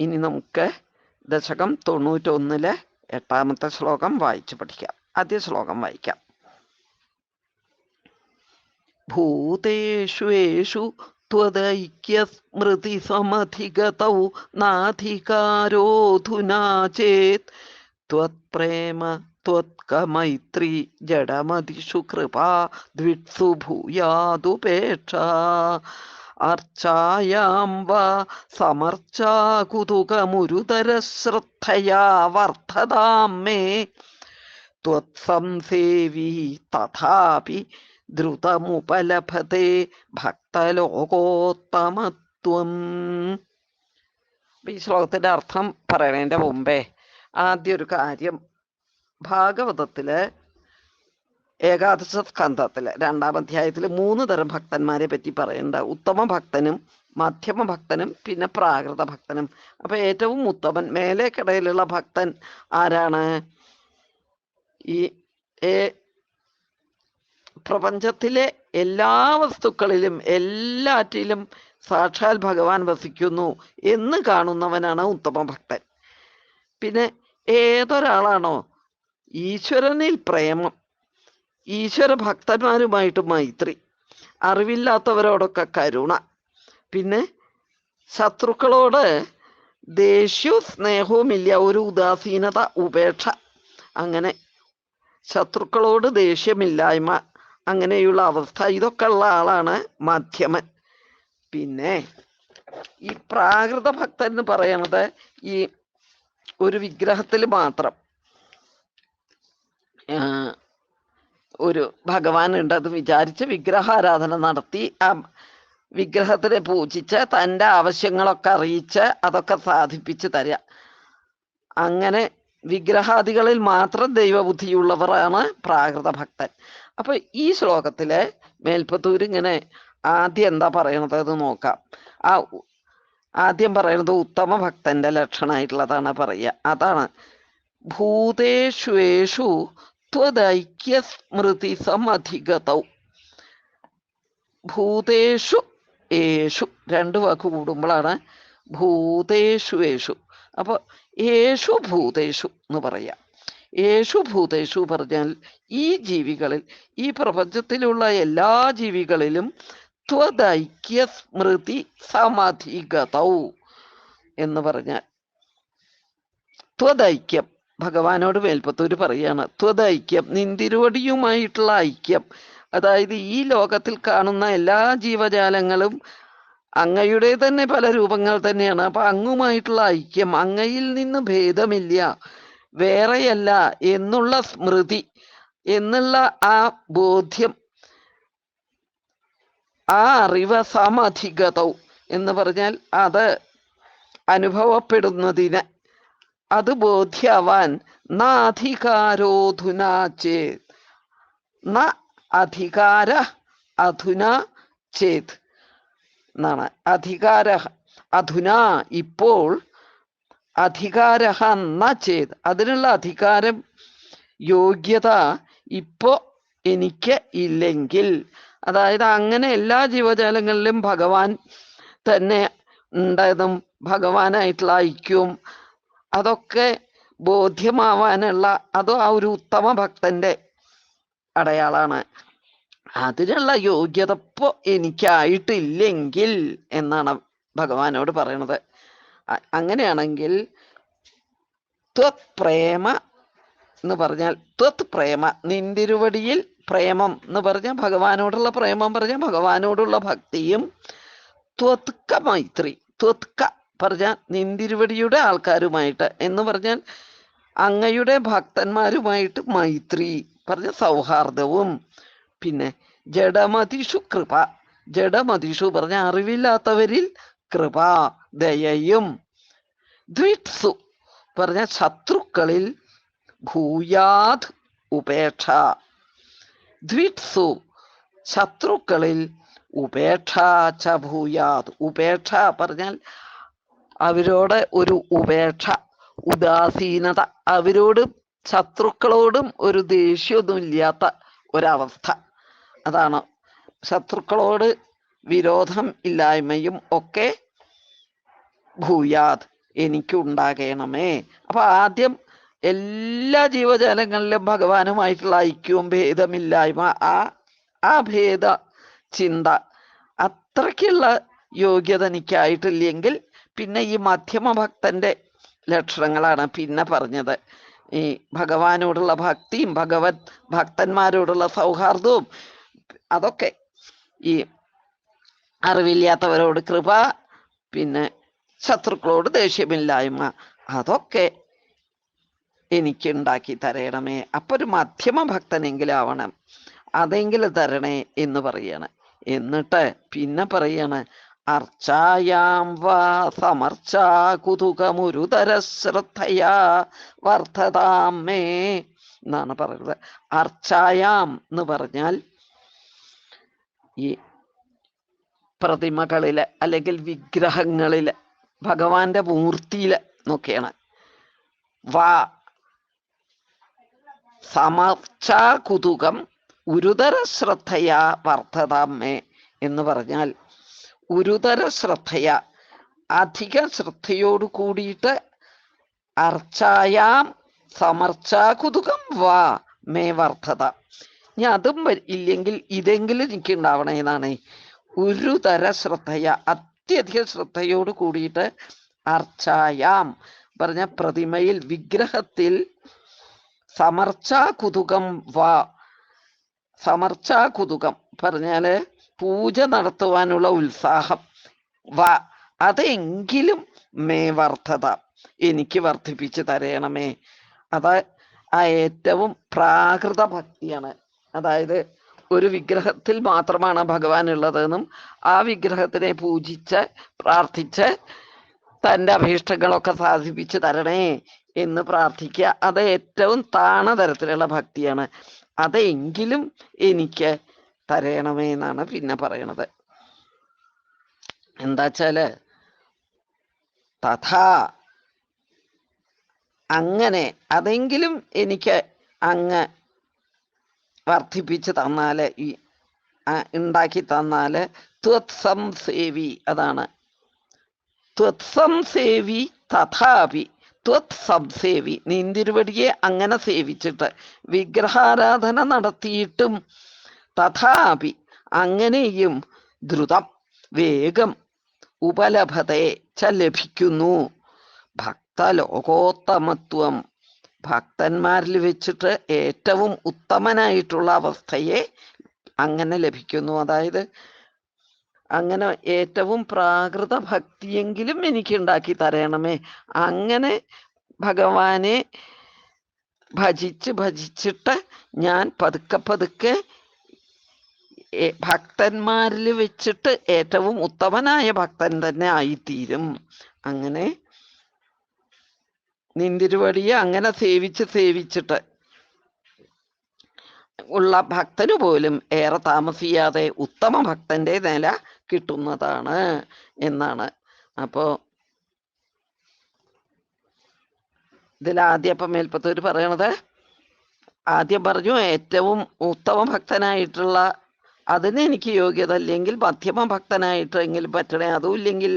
ഇനി നമുക്ക് ദശകം തൊണ്ണൂറ്റൊന്നിലെ എട്ടാമത്തെ ശ്ലോകം വായിച്ചു പഠിക്കാം ആദ്യ ശ്ലോകം വായിക്കാം ഭൂതേഷു യേഷു त्वदैक्यस्मृतिसमधिगतौ नाधिकारोऽधुना चेत् त्वत्प्रेम त्वत्कमैत्री जडमदिषु कृपा द्वित्सु भूयादुपेक्षा അർച്ചായാം വാ സമർച്ചാകുതുകമുരുതരശ്രദ്ധയാ വർദ്ധതാം മേ. ത്വത്സംസേവീ തഥാപി ദ്രുതമുപലഭത്തെ ഭക്തലോകോത്തമത്വം. ഈ ശ്ലോകത്തിന്റെ അർത്ഥം പറയണതിന്റെ മുമ്പേ ആദ്യ ഒരു കാര്യം ഭാഗവതത്തിൽ ഏകാദശ സ്കന്ധത്തിൽ രണ്ടാം അധ്യായത്തിൽ മൂന്ന് തരം ഭക്തന്മാരെ പറ്റി പറയുന്നുണ്ട്. ഉത്തമ ഭക്തനും മധ്യമ ഭക്തനും പിന്നെ പ്രാകൃത ഭക്തനും. അപ്പൊ ഏറ്റവും ഉത്തമൻ മേലേക്കിടയിലുള്ള ഭക്തൻ ആരാണ്? ഈ ഏ പ്രപഞ്ചത്തിലെ എല്ലാ വസ്തുക്കളിലും എല്ലാറ്റിലും സാക്ഷാൽ ഭഗവാൻ വസിക്കുന്നു എന്ന് കാണുന്നവനാണ് ഉത്തമ ഭക്തൻ. പിന്നെ ഏതൊരാളാണോ? ഈശ്വരനിൽ പ്രേമം ഈശ്വര ഭക്തന്മാരുമായിട്ട് മൈത്രി. അറിവില്ലാത്തവരോടൊക്കെ കരുണ. പിന്നെ ശത്രുക്കളോട് ദേഷ്യവും സ്നേഹവും ഇല്ല ഒരു ഉദാസീനത ഉപേക്ഷ. അങ്ങനെ ശത്രുക്കളോട് ദേഷ്യമില്ലായ്മ അങ്ങനെയുള്ള അവസ്ഥ. ഇതൊക്കെ ഉള്ള ആളാണ് മാധ്യമൻ. പിന്നെ ഈ പ്രാകൃത ഭക്തൻ എന്ന് പറയണത് ഈ ഒരു വിഗ്രഹത്തിൽ മാത്രം. ഒരു ഭഗവാൻ ഉണ്ട് അത് വിചാരിച്ച് വിഗ്രഹാരാധന നടത്തി ആ വിഗ്രഹത്തിനെ പൂജിച്ച് തന്റെ ആവശ്യങ്ങളൊക്കെ അറിയിച്ച് അതൊക്കെ സാധിപ്പിച്ച് തരിക അങ്ങനെ വിഗ്രഹാദികളിൽ മാത്രം ദൈവബുദ്ധിയുള്ളവരാണ് പ്രാകൃത ഭക്തൻ. അപ്പൊ ഈ ശ്ലോകത്തിലെ മേൽപ്പത്തൂർ ഇങ്ങനെ ആദ്യം എന്താ പറയണത് എന്ന് നോക്കാം. ആ ആദ്യം പറയുന്നത് ഉത്തമ ഭക്തന്റെ ലക്ഷണമായിട്ടുള്ളതാണ് പറയുക. അതാണ് ഭൂതേഷുവേഷു ത്വദൈക്യ സ്മൃതി സമധിഗതൗ ഭൂതേഷു ഏഷു രണ്ട് വാക്ക് കൂടുമ്പോഴാണ് ഭൂതേഷു യേഷു അപ്പൊ യേഷു ഭൂതേഷു എന്ന് പറയാം. യേഷു ഭൂതേഷു പറഞ്ഞാൽ ഈ ജീവികളിൽ ഈ പ്രപഞ്ചത്തിലുള്ള എല്ലാ ജീവികളിലും ത്വദൈക്യ സ്മൃതി എന്ന് പറഞ്ഞാൽ ത്വദൈക്യം. ഭഗവാനോട് മേൽപ്പത്തൂര് പറയാണ് ത്വതൈക്യം നിന്തിരുവടിയുമായിട്ടുള്ള ഐക്യം. അതായത് ഈ ലോകത്തിൽ കാണുന്ന എല്ലാ ജീവജാലങ്ങളും അങ്ങയുടെ തന്നെ പല രൂപങ്ങൾ തന്നെയാണ്. അപ്പൊ അങ്ങുമായിട്ടുള്ള ഐക്യം അങ്ങയിൽ നിന്ന് ഭേദമില്ല വേറെയല്ല എന്നുള്ള സ്മൃതി എന്നുള്ള ആ ബോധ്യം ആ അറിവ് സമധിഗതവും എന്ന് പറഞ്ഞാൽ അത് അനുഭവപ്പെടുന്നതിന് അത് ബോധ്യവാൻ നാധികാരോധുന ചേത്. ന അധികാര അധുന ചേത്. എന്നാണ്. അധികാര അധുന ഇപ്പോൾ അധികാര ന ചേത്. അതിനുള്ള അധികാരം യോഗ്യത ഇപ്പോ എനിക്ക് ഇല്ലെങ്കിൽ. അതായത് അങ്ങനെ എല്ലാ ജീവജാലങ്ങളിലും ഭഗവാൻ തന്നെ ഉണ്ടായതും ഭഗവാനായിട്ടുള്ള ഐക്യവും അതൊക്കെ ബോധ്യമാവാനുള്ള അതോ ആ ഒരു ഉത്തമ ഭക്തന്റെ അടയാളാണ്. അതിനുള്ള യോഗ്യത ഇപ്പോ എനിക്കായിട്ടില്ലെങ്കിൽ എന്നാണ് ഭഗവാനോട് പറയണത്. അങ്ങനെയാണെങ്കിൽ ത്വത് പ്രേമ എന്ന് പറഞ്ഞാൽ ത്വത് പ്രേമ നിന്തിരുവടിയിൽ പ്രേമം എന്ന് പറഞ്ഞാൽ ഭഗവാനോടുള്ള പ്രേമം പറഞ്ഞാൽ ഭഗവാനോടുള്ള ഭക്തിയും ത്വത്ക മൈത്രി ത്വത്ക പറഞ്ഞാൽ നിന്തിരുവടിയുടെ ആൾക്കാരുമായിട്ട് എന്ന് പറഞ്ഞാൽ അങ്ങയുടെ ഭക്തന്മാരുമായിട്ട് മൈത്രി പറഞ്ഞ സൗഹാർദ്ദവും. പിന്നെ ജഡമതിഷു കൃപ. ജഡമതിഷു പറഞ്ഞ അറിവില്ലാത്തവരിൽ കൃപ ദയയും. ദ്വിത്സു പറഞ്ഞ ശത്രുക്കളിൽ ഭൂയാത് ഉപേക്ഷ. ദ്വിത്സു ശത്രുക്കളിൽ ഉപേക്ഷ ഭൂയാത് ഉപേക്ഷ പറഞ്ഞാൽ അവരോട് ഒരു ഉപേക്ഷ ഉദാസീനത അവരോട് ശത്രുക്കളോടും ഒരു ദേഷ്യമൊന്നും ഇല്ലാത്ത ഒരവസ്ഥ. അതാണ് ശത്രുക്കളോട് വിരോധം ഇല്ലായ്മയും ഒക്കെ ഭൂയാത്. എനിക്കുണ്ടാകണമേ. അപ്പൊ ആദ്യം എല്ലാ ജീവജാലങ്ങളിലും ഭഗവാനുമായിട്ടുള്ള ഐക്യവും ഭേദമില്ലായ്മ ആ ആ ഭേദ ചിന്ത അത്രയ്ക്കുള്ള യോഗ്യത എനിക്കായിട്ടില്ലെങ്കിൽ പിന്നെ ഈ മധ്യമ ഭക്തന്റെ ലക്ഷണങ്ങളാണ് പിന്നെ പറഞ്ഞത്. ഈ ഭഗവാനോടുള്ള ഭക്തിയും ഭഗവത് ഭക്തന്മാരോടുള്ള സൗഹാർദ്ദവും അതൊക്കെ ഈ അറിവില്ലാത്തവരോട് കൃപ പിന്നെ ശത്രുക്കളോട് ദേഷ്യമില്ലായ്മ അതൊക്കെ എനിക്ക് ഉണ്ടാക്കി തരണമേ. അപ്പൊ ഒരു മധ്യമ ഭക്തനെങ്കിലും ആവണം അതെങ്കിലും തരണേ എന്ന് പറയാണ്. എന്നിട്ട് പിന്നെ പറയാണ് അർച്ചായാം വാ സമർച്ചാ കുതുകമുരുതര ശ്രദ്ധയാ വർദ്ധതാം മേ എന്നാണ് പറയുന്നത്. അർച്ചായാം എന്ന് പറഞ്ഞാൽ ഈ പ്രതിമകളിൽ അല്ലെങ്കിൽ വിഗ്രഹങ്ങളിൽ ഭഗവാന്റെ മൂർത്തിയിൽ നോക്കിയാണ് വാ സമർച്ചാ കുതുകം ഉരുതര ശ്രദ്ധയാ വർദ്ധതാമേ എന്ന് പറഞ്ഞാൽ ഉരുതര ശ്രദ്ധയ. അധിക ശ്രദ്ധയോട് കൂടിയിട്ട് അർച്ചായാം സമർച്ചാ കുതുകം വാ മേ വർദ്ധത. ഇനി അതും ഇല്ലെങ്കിൽ ഇതെങ്കിലും എനിക്ക് ഉണ്ടാവണേ എന്നാണ്. ഒരു തര ശ്രദ്ധയ. അത്യധിക ശ്രദ്ധയോട് കൂടിയിട്ട് അർച്ചായാം. പറഞ്ഞ പ്രതിമയിൽ വിഗ്രഹത്തിൽ സമർച്ചാ കുതുകം വാ. സമർച്ചാ കുതുകം പറഞ്ഞാൽ പൂജ നടത്തുവാനുള്ള ഉത്സാഹം. വാ അതെങ്കിലും മേ വർദ്ധത എനിക്ക് വർദ്ധിപ്പിച്ചു തരയണമേ അത് ആ ഏറ്റവും പ്രാകൃത ഭക്തിയാണ്. അതായത് ഒരു വിഗ്രഹത്തിൽ മാത്രമാണ് ഭഗവാൻ ഉള്ളതെന്നും ആ വിഗ്രഹത്തിനെ പൂജിച്ച് പ്രാർത്ഥിച്ച് തന്റെ അഭീഷ്ടങ്ങളൊക്കെ സാധിപ്പിച്ച് തരണേ എന്ന് പ്രാർത്ഥിക്കുക. അത് ഏറ്റവും താണ തരത്തിലുള്ള ഭക്തിയാണ്. അതെങ്കിലും എനിക്ക് തരയണമേ എന്നാണ് പിന്നെ പറയണത്. എന്താച്ചാൽ തഥാ അങ്ങനെ അതെങ്കിലും എനിക്ക് അങ്ങ് വർദ്ധിപ്പിച്ച് തന്നാൽ ഈ ഉണ്ടാക്കി തന്നാൽ ത്വത്സം സേവി അതാണ്. ത്വത്സം സേവി തഥാപി. ത്വത് സംസേവി നിന്തിരുവടിയെ അങ്ങനെ സേവിച്ചിട്ട് വിഗ്രഹാരാധന നടത്തിയിട്ടും തഥാപി അങ്ങനെയും ദ്രുതം വേഗം ഉപലഭത ച ലഭിക്കുന്നു. ഭക്തലോകോത്തമത്വം. ഭക്തന്മാരിൽ വെച്ചിട്ട് ഏറ്റവും ഉത്തമനായിട്ടുള്ള അവസ്ഥയെ അങ്ങനെ ലഭിക്കുന്നു. അതായത് അങ്ങനെ ഏറ്റവും പ്രാകൃത ഭക്തിയെങ്കിലും എനിക്ക് ഉണ്ടാക്കി തരണമേ. അങ്ങനെ ഭഗവാനെ ഭജിച്ച് ഭജിച്ചിട്ട് ഞാൻ പതുക്കെ പതുക്കെ ഭക്തന്മാരിൽ വെച്ചിട്ട് ഏറ്റവും ഉത്തമനായ ഭക്തൻ തന്നെ ആയിത്തീരും. അങ്ങനെ നിന്തിരുവടിയെ അങ്ങനെ സേവിച്ച് സേവിച്ചിട്ട് ഉള്ള ഭക്തന് പോലും ഏറെ താമസിയാതെ ഉത്തമ ഭക്തന്റെ നില കിട്ടുന്നതാണ് എന്നാണ്. അപ്പോ ഇതിലാദ്യം അപ്പം മേൽപ്പത്തൂര് പറയണത് ആദ്യം പറഞ്ഞു ഏറ്റവും ഉത്തമ ഭക്തനായിട്ടുള്ള അതിന് എനിക്ക് യോഗ്യത അല്ലെങ്കിൽ മധ്യമ ഭക്തനായിട്ടെങ്കിലും പറ്റണേ. അതും ഇല്ലെങ്കിൽ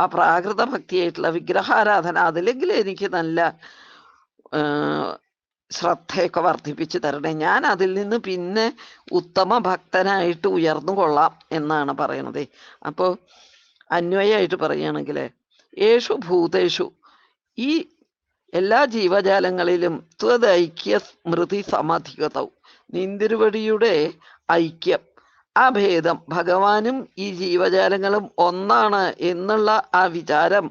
ആ പ്രാകൃത ഭക്തിയായിട്ടുള്ള വിഗ്രഹാരാധന അതിലെങ്കിലും എനിക്ക് നല്ല ശ്രദ്ധയൊക്കെ വർദ്ധിപ്പിച്ചു തരണേ. ഞാൻ അതിൽ നിന്ന് പിന്നെ ഉത്തമ ഭക്തനായിട്ട് ഉയർന്നു കൊള്ളാം എന്നാണ് പറയണത്. അപ്പോൾ അന്വയമായിട്ട് പറയുകയാണെങ്കിൽ യേശു ഭൂതേഷു ഈ എല്ലാ ജീവജാലങ്ങളിലും ത്വതൈക്യ സ്മൃതി സമാധികതവും നിന്തിരുവടിയുടെ ഐക്യം ആ ഭേദം ഭഗവാനും ഈ ജീവജാലങ്ങളും ഒന്നാണ് എന്നുള്ള ആ വിചാരം.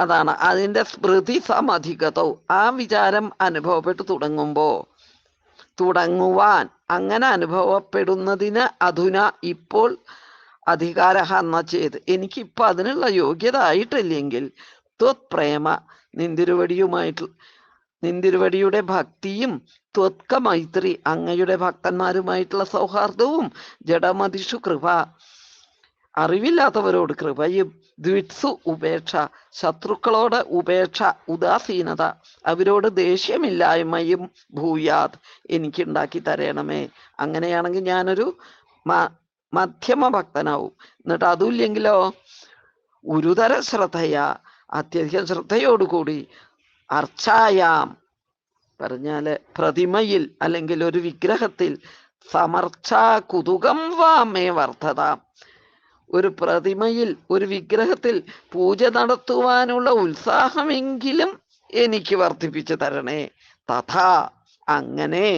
അതാണ്. അതിന്റെ സ്മൃതി സമധികതവും ആ വിചാരം അനുഭവപ്പെട്ടു തുടങ്ങുമ്പോൾ തുടങ്ങുവാൻ അങ്ങനെ അനുഭവപ്പെടുന്നതിന് അധുന ഇപ്പോൾ അധികാര എന്ന ചെയ്ത് എനിക്കിപ്പോൾ അതിനുള്ള യോഗ്യത ആയിട്ടില്ലെങ്കിൽ ത്വത്പ്രേമ നിന്തിരുവടിയുമായിട്ട് നിന്തിരുവടിയുടെ ഭക്തിയും ത്വത്ക മൈത്രി. അങ്ങയുടെ ഭക്തന്മാരുമായിട്ടുള്ള സൗഹാർദ്ദവും ജഡമതിഷു കൃപ. അറിവില്ലാത്തവരോട് കൃപയും ദ്വിത്സു ഉപേക്ഷ. ശത്രുക്കളോട് ഉപേക്ഷ ഉദാസീനത. അവരോട് ദേഷ്യമില്ലായ്മയും ഭൂയാത് എനിക്കുണ്ടാക്കി തരണമേ. അങ്ങനെയാണെങ്കിൽ ഞാനൊരു മധ്യമ ഭക്തനാവും. എന്നിട്ട് അതുമില്ലെങ്കിലോ ഗുരുതര ശ്രദ്ധയാ. അത്യധികം ശ്രദ്ധയോടുകൂടി അർച്ചായാം. പറഞ്ഞാൽ പ്രതിമയിൽ അല്ലെങ്കിൽ ഒരു വിഗ്രഹത്തിൽ സമർച്ച കുതുകം വാമേ വർദ്ധതാം. ഒരു പ്രതിമയിൽ ഒരു വിഗ്രഹത്തിൽ പൂജ നടത്തുവാനുള്ള ഉത്സാഹമെങ്കിലും എനിക്ക് വർദ്ധിപ്പിച്ചു തരണേ. തഥാ അങ്ങനെ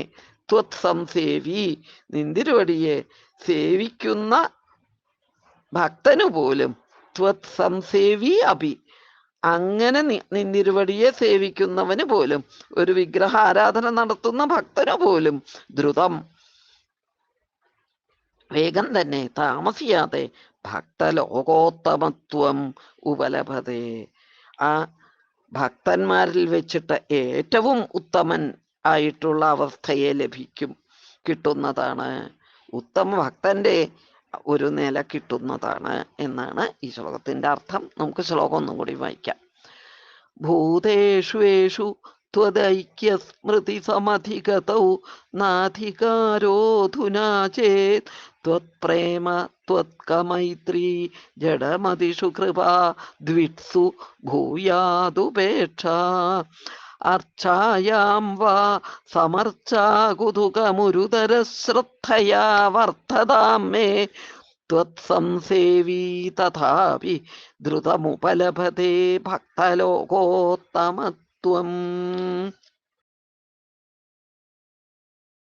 ത്വത് സംസേവി നിന്തിരുവടിയെ സേവിക്കുന്ന ഭക്തനു പോലും ത്വത്സം സേവി അഭി അങ്ങനെ നിന്നിരുവടിയെ സേവിക്കുന്നവന് പോലും ഒരു വിഗ്രഹ ആരാധന നടത്തുന്ന ഭക്തനു പോലും ദ്രുതം. വേഗം തന്നെ താമസിയാതെ ഭക്തലോകോത്തമത്വം ഉപലഭതേ ആ ഭക്തന്മാരിൽ വെച്ചിട്ട് ഏറ്റവും ഉത്തമൻ ആയിട്ടുള്ള അവസ്ഥയെ ലഭിക്കും കിട്ടുന്നതാണ്. ഉത്തമ ഭക്തന്റെ ഒരു നില കിട്ടുന്നതാണ് എന്നാണ് ഈ ശ്ലോകത്തിന്റെ അർത്ഥം. നമുക്ക് ശ്ലോകം ഒന്നും കൂടി വായിക്കാം. ഭൂതേഷു ത്വദൈക്യസ്മൃതി സമധിഗതൗ നാധികാരോധുനാ ചേത്. ത്വത്പ്രേമ ത്വത്കമൈത്രീ ജഡമതിഷു കൃപാ ദ്വിത്സു ഭൂയാദുപേക്ഷ. അർച്ചായാം വാ സമർച്ചാകുതുകമുരുതരശ്രദ്ധയാ വർദ്ധതാം മേ. ത്വത്സംസേവീ തഥാപി ദ്രുതമുപലഭത്തെ ഭക്തലോകോത്തമത്വം.